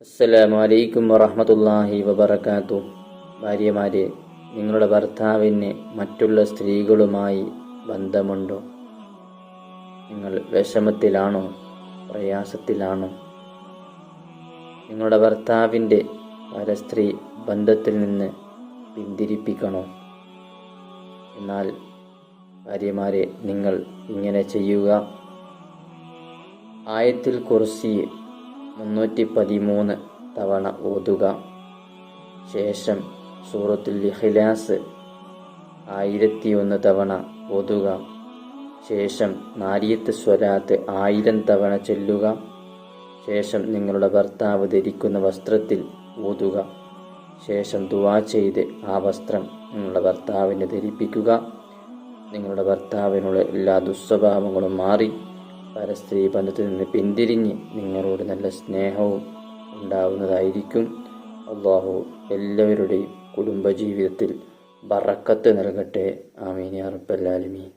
അസ്സലാമു അലൈക്കും വറഹ്മത്തുള്ളാഹി വബറകാതുഹു. ഭാര്യമാരെ നിങ്ങളുടെ ഭർത്താവിന് മറ്റുള്ള സ്ത്രീകളുമായി ബന്ധമുണ്ടോ? നിങ്ങൾ വിഷമത്തിലാണോ? പ്രയാസത്തിലാണോ? നിങ്ങളുടെ ഭർത്താവിന്റെ പരസ്ത്രീ ബന്ധത്തിൽ നിന്ന് പിന്തിരിപ്പിക്കണോ? എന്നാൽ ഭാര്യമാരെ നിങ്ങൾ ഇങ്ങനെ ചെയ്യുക? ആയത്തിൽ കുർസി മുന്നൂറ്റി പതിമൂന്ന് തവണ ഓതുക. ശേഷം സൂറത്തുൽ ഇഖ്ലാസ് ആയിരത്തി ഒന്ന് തവണ ഓതുക. ശേഷം നാരിയത്ത് സ്വരാത്ത് ആയിരം തവണ ചൊല്ലുക. ശേഷം നിങ്ങളുടെ ഭർത്താവ് ധരിക്കുന്ന വസ്ത്രത്തിൽ ഓതുക. ശേഷം ദുവാ ചെയ്ത് ആ വസ്ത്രം നിങ്ങളുടെ ഭർത്താവിനെ ധരിപ്പിക്കുക. നിങ്ങളുടെ ഭർത്താവിനുള്ള എല്ലാ ദുസ്വഭാവങ്ങളും മാറി പരസ്ത്രീ ബന്ധത്തിൽ നിന്ന് പിന്തിരിഞ്ഞ് നിങ്ങളോട് നല്ല സ്നേഹവും ഉണ്ടാവുന്നതായിരിക്കും. അള്ളാഹു എല്ലാവരുടെയും കുടുംബജീവിതത്തിൽ ബറക്കത്ത് നൽകട്ടെ. ആമീൻ അറബല്ലാലുമീൻ